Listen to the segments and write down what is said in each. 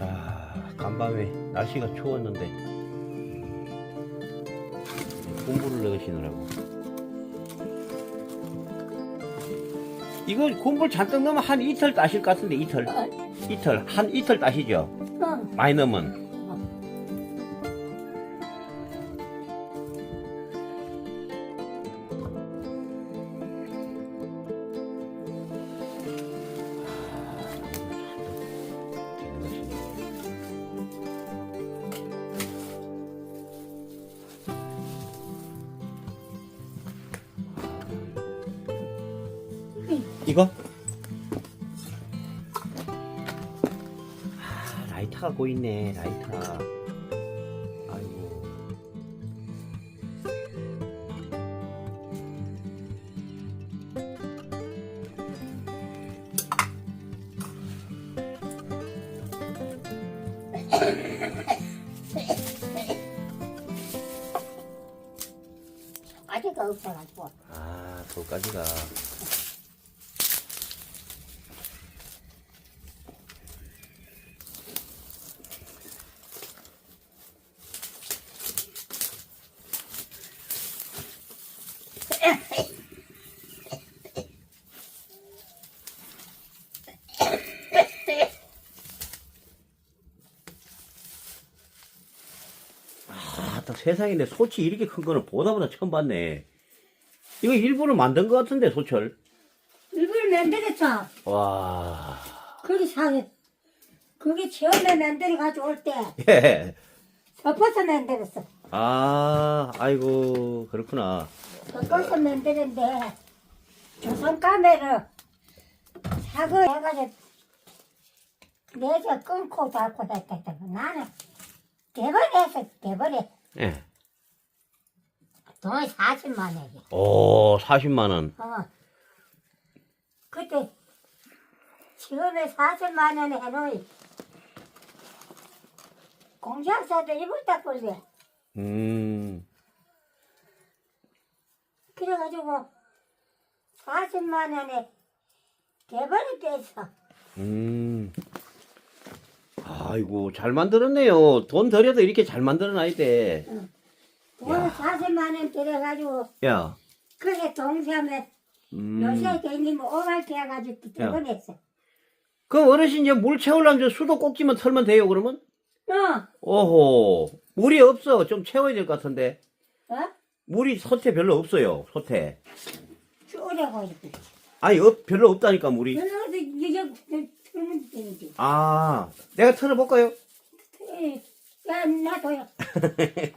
자, 간밤에 날씨가 추웠는데 공부를 넣으시느라고. 이거 공부를 잔뜩 넣으면 한 이틀 따실 것 같은데 이틀. 이틀 한 이틀 따시죠? 응. 많이 넣으면. 라이터가 보이네, 라이터. 세상에 내 소치 이렇게 큰 거는 보다 보다 처음 봤네. 이거 일부러 만든 것 같은데, 소철. 일부러 만들었어. 와. 그게 사, 그게 처음에 만들어 가지고 때, 예. 덮어서 만들었어. 아, 아이고, 그렇구나. 덮어서 만드는데, 조선 카메라 사고 해가지고, 내서 끊고 닫고 했다. 나는 대버려서 대버려. 예. 돈이 40만 원이야. 오, 40만 원. 어. 그때 처음에 40만 원에 해놓이 공장사도 입었다 그래. 음, 그래가지고 40만 원에 개발이 됐어. 음. 아이고, 잘 만들었네요. 돈 들여도 이렇게 잘 만들어놔야 돼. 돈 40만 원 들여가지고 야, 그게 동시에 음. 요새 뭐 오갈게 해가지고 야. 들어냈어. 그럼 어르신 이제 물 채우려면 저 수도 꼭지만 털면 돼요, 그러면? 어? 오호. 물이 없어. 좀 채워야 될 것 같은데. 어? 물이 솥에 별로 없어요, 솥에. 쪼려고 이렇게. 아니, 없, 별로 없다니까, 물이. 그래도 이제 아, 내가 틀어볼까요? 에, 야, 놔둬요.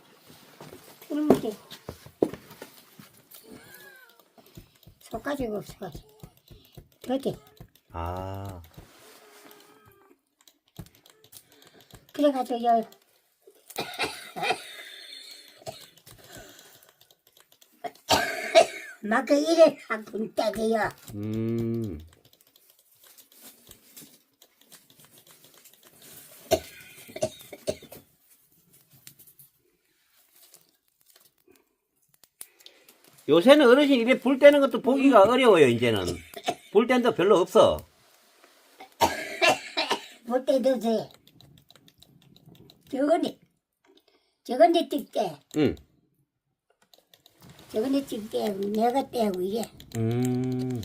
틀면 돼. 속가지고 없어가지고. 그렇게. 아, 그래가지고, 여, 막그 일을 하고 있다게요. 음. 요새는 어르신 이래 불 떼는 것도 보기가 어려워요, 이제는. 불 떼는 도 별로 없어. 볼 때도 돼. 저건데, 저건데 찍게, 응. 저건데 찍게, 내가 떼고 이래. 음.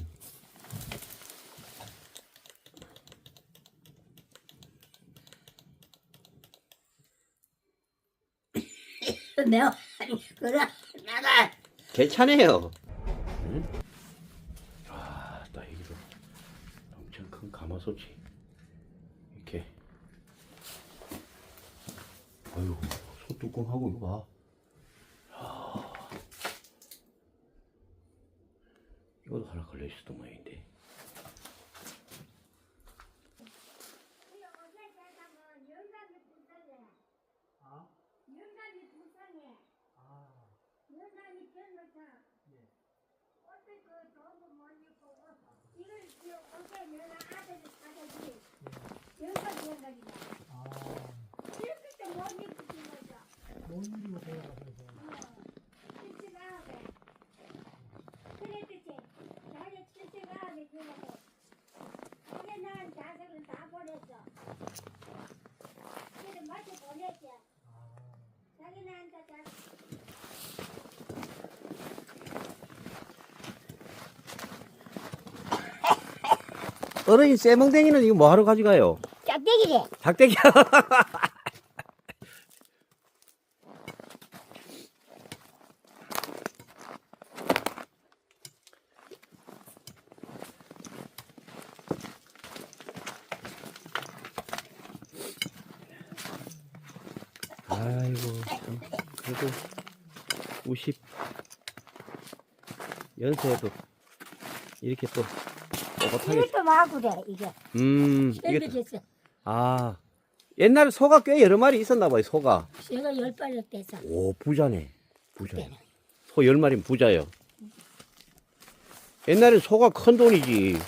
내가, 그래, 나가. 괜찮아요. 응? 아, 나 이거 엄청 큰 가마솥이 이렇게. 아유, 소뚜껑하고 이거 봐. 야. 이것도 하나 걸려 있었던 모양인데. Yes. What's the good on the morning for work? Even if you're okay, you're not out of the other day. You're not going to be. Ah. You could the morning to do my job. どういう理由がそうなの 어르신 쇠멍댕이는 이거 뭐 하러 가져가요? 짝대기래. 작대기. 아이고 참 그래도 50 연세에도 이렇게 또 뻣뻣하게 이것도 마구래 이게. 음 이게 됐어. 아 옛날에 소가 꽤 여러 마리 있었나 봐요 소가 제가 열 발을 뺐어. 오 부자네 부자네 소열 마리면 부자요 옛날에 소가 큰 돈이지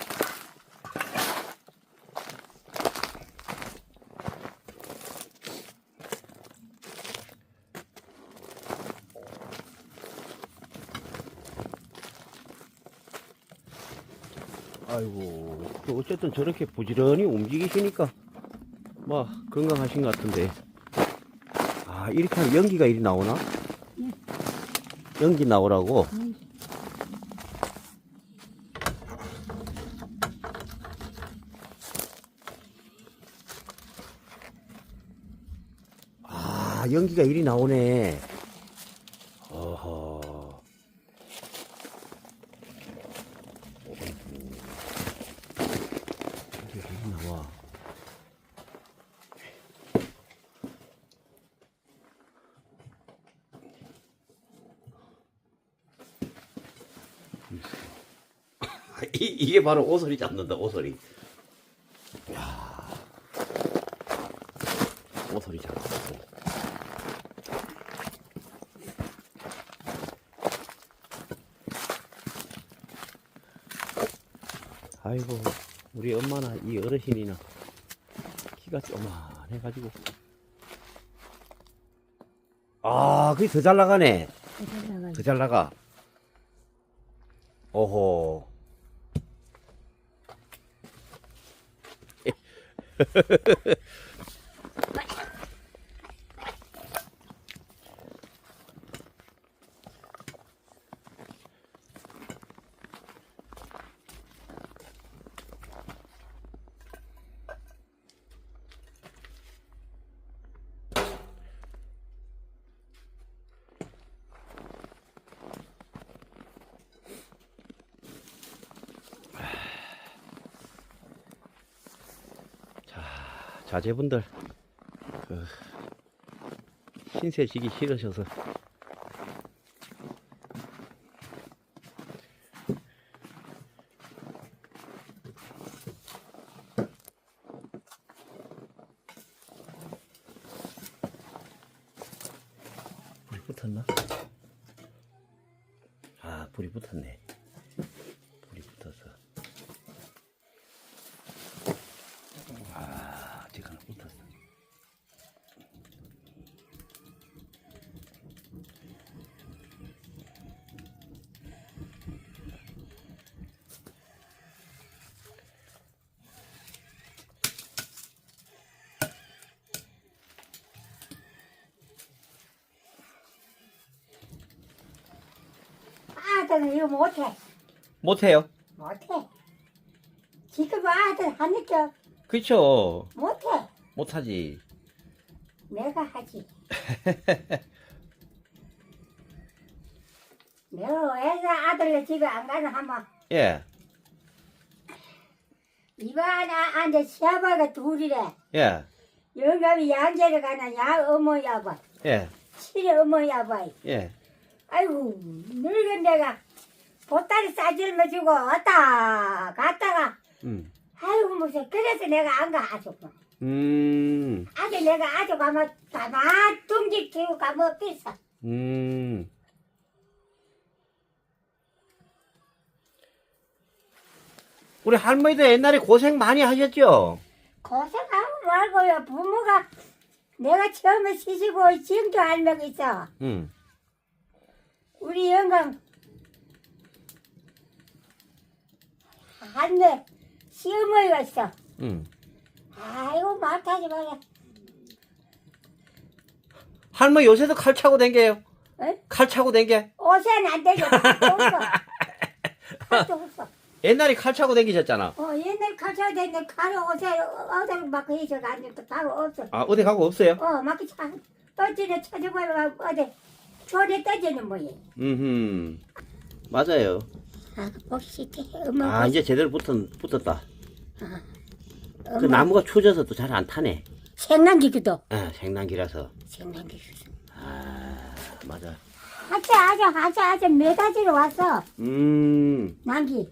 아이고 그 어쨌든 저렇게 부지런히 움직이시니까 뭐 건강하신 것 같은데 아 이렇게 하면 연기가 이리 나오나? 연기 나오라고? 아 연기가 이리 나오네 어허 연기가 이리 나와. 이, 이게 바로 오소리 잡는다 오소리 야. 오소리 잡는다 아이고 우리 엄마나 이 어르신이나 키가 쪼만해가지고. 아 그게 더 잘 나가네. 더 잘 나가. 오호 자제분들 그 신세 지기 싫으셔서 불이 붙었나? 아 불이 붙었네 불이 붙어서 아 아직 하나 붙었어 아들은 이거 못해. 못해요 못해. 지금 아들 하니까 그쵸 못해. 못하지 내가 하지. 내가 왜 아들 집에 안 가나 하면 예 하나 앉아 시아버가 둘이래. 예, 영감이 양재를 가나 야 어머 야봐. 예, 실이 어머 야봐. 예. 아이고 늙은 내가 보따리 싸질러 주고 왔다 갔다가 음. 아이고 무슨 그래서 내가 안 가 아주 음. 아주 내가 아주 가면 가만 둥지 키우고 가면 비싸 음. 우리 할머니도 옛날에 고생 많이 하셨죠? 고생하고 말고요 부모가 내가 처음에 시집고 지금도 할머니 있어 음. 우리 영감 할매 시어머니가 있어. 응. 아이고 말타지 마라. 할머니 요새도 칼 차고 댕겨요. 어? 칼 차고 댕겨. 옷은 안 되죠. 칼도 없어. 옛날에 칼 차고 댕기셨잖아. 어, 옛날 칼쳐야 되는데 칼을 옷에 어디를 막 해서 가지고 바로 없어. 아, 어디 가고 없어요? 어, 막 차, 떠지는 찾아보려 어디 조리 떠지는 모양. 음, 맞아요. 아, 봅시다. 엄마, 아, 이제 제대로 붙었, 붙었다. 그 엄마 나무가 추워져서 또 잘 안 타네. 생난기기도. 아, 생난기라서. 생난기기도. 아, 맞아. 하자, 하자, 하자, 하자. 매가지로 왔어. 음, 난기.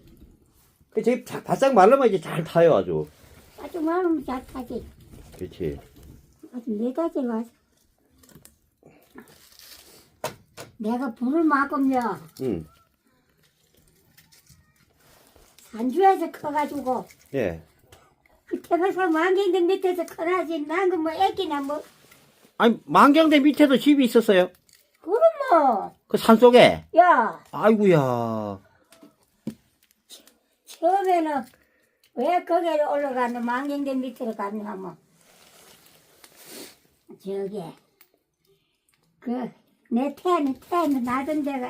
그, 저기 자- 바싹 말르면 이제 잘 타요, 아주. 아주 마음 잘 타지. 그렇지. 아주 매가지로 왔어. 내가 불을 막으면 응, 산주에서 커가지고 예. 그 태백서 만경대 밑에서 커나지 난 그 뭐 애기나 뭐 아니, 만경대 밑에도 집이 있었어요. 그럼 뭐 그 산 속에. 야 아이고야. 처음에는 왜 거기를 올라가는 만경대 밑으로 갔냐 뭐 저기 그 내 태는 태는 나던 데가